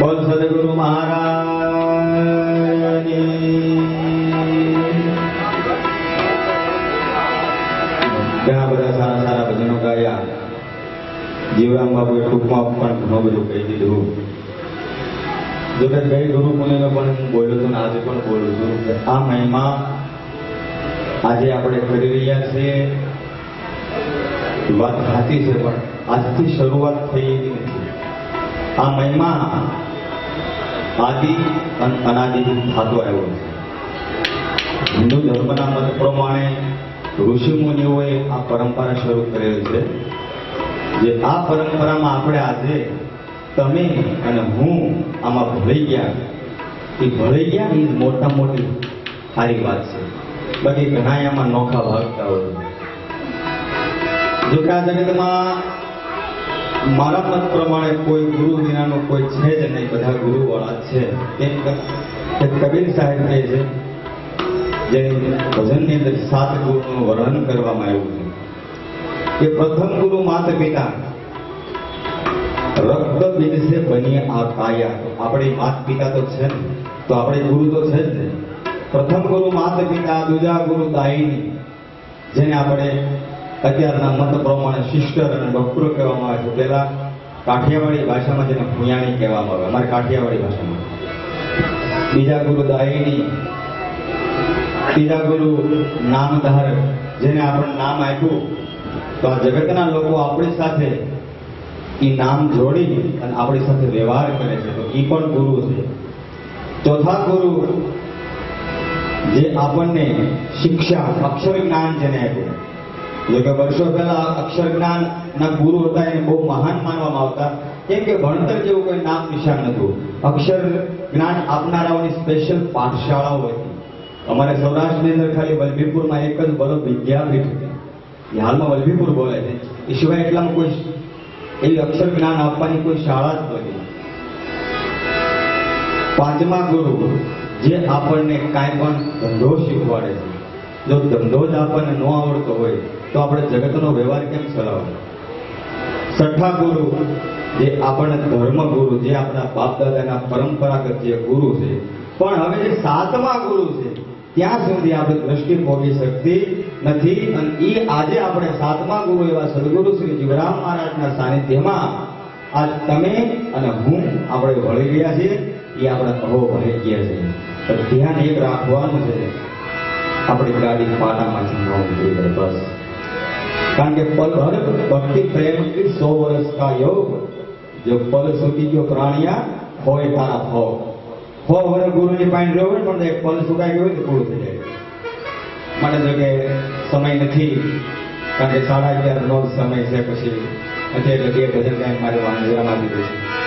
બોલ સદગુરુ મહારાજ. ઘણા બધા સારા સારા ભજનો ગાયા. જીવરામ બાબુએ ટૂંકમાં પણ ઘણું બધું કહી દીધું. જો કે ગઈ ગુરુ મુનિનો પણ હું બોલ્યો હતો આજે પણ બોલું છું કે આ મહિમા આજે આપણે કરી રહ્યા છીએ. વાત સાચી છે, પણ આજથી શરૂઆત થઈ એવી નથી. આ મહિમા આદિ અને અનાદિ થતો આવ્યો હિન્દુ ધર્મના મત પ્રમાણે ઋષિ મુનિઓએ આ પરંપરા શરૂ કરેલી છે. જે આ પરંપરામાં આપણે આજે તમે અને હું આમાં ભળી ગયા. એ ભળી ગયા એ મોટા મોટી સારી વાત છે. બાકી ઘણા એમાં નોખા ભાગતા હોય જો કે આ જગતમાં મારા મત પ્રમાણે કોઈ ગુરુ વિનાનો કોઈ છે જ નહીં. બધા ગુરુ વાળા છે એક કબીર સાહેબ કહે છે જેની ભજનની અંદર સાત ગુરુનું વર્ણન કરવામાં આવ્યું છે કે પ્રથમ ગુરુ માત પિતા રક્ત બિનસે બની આ કાયા. આપણે માત પિતા તો છે ને તો આપણે ગુરુ તો છે જ ને. પ્રથમ ગુરુ માત પિતા, દુજા ગુરુ દાયની જેને આપણે અત્યારના મત પ્રમાણે સિસ્ટર અને ડોક્ટરો કહેવામાં આવે છે. પહેલા કાઠિયાવાડી ભાષામાં જેને ભૂયાણી કહેવામાં આવે. અમારી કાઠિયાવાડી ભાષામાં. બીજા ગુરુ દાયની ત્રીજા ગુરુ નામધાર, જેને આપણે નામ આપ્યું. તો આ જગતના લોકો આપણી સાથે એ નામ જોડી અને આપણી સાથે વ્યવહાર કરે છે. તો એ પણ ગુરુ છે. ચોથા ગુરુ જે આપણને શિક્ષા, અક્ષર જ્ઞાન જેને આપ્યું. જો કે વર્ષો પહેલા અક્ષર જ્ઞાન ના ગુરુ હતા, એને બહુ મહાન માનવામાં આવતા. કેમ કે ભણતર જેવું કોઈ નામ નિશાન નતું અક્ષર જ્ઞાન આપનારાઓની સ્પેશિયલ પાઠશાળાઓ હતી. અમારે સૌરાષ્ટ્રની અંદર ખાલી વલભીપુરમાં એક જ બરો વિદ્યાપીઠ હતી. એ હાલમાં વલભીપુર બોલે છે. એ સિવાય એટલામાં કોઈ એવી અક્ષર જ્ઞાન આપવાની કોઈ શાળા જ નથી પાંચમા ગુરુ જે આપણને કાંઈ પણ ધંધો શીખવાડે છે. જો ધંધો જ આપણને ન આવડતો હોય તો આપણે જગતનો વ્યવહાર કેમ ચલાવવો છઠ્ઠા ગુરુ જે આપણને ધર્મ ગુરુ જે આપણા બાપ પરંપરાગત જે ગુરુ છે, પણ હવે જે સાતમા ગુરુ છે, ત્યાં સુધી આપણે દ્રષ્ટિ પહોંચી શકતી નથી અને એ આજે આપણે સાતમા ગુરુ એવા સદગુરુ શ્રી જીવરામ મહારાજના સાનિધ્યમાં આજ તમે અને હું આપણે વળી ગયા છીએ, એ આપણે અહો વળી ગયા છે તો ધ્યાન એક રાખવાનું છે, આપણી ગાડી પાટામાંથી ન બસ. કારણ કે પલ હર ભક્તિ પ્રેમ સો વર્ષ કા યોગ જો પલ સુકી ગયો પ્રાણિયા હોય તારા હો હો વર ગુરુની પાસે રહ્યો હોય પણ પલ સુકાઈ ગયો તો પૂરું થઈ જાય. માટે તો કે સમય નથી, કારણ કે સાડા અગિયાર નો સમય છે પછી. અત્યારે બે ભજન ગાયન મારે વાંધો દઉં છું.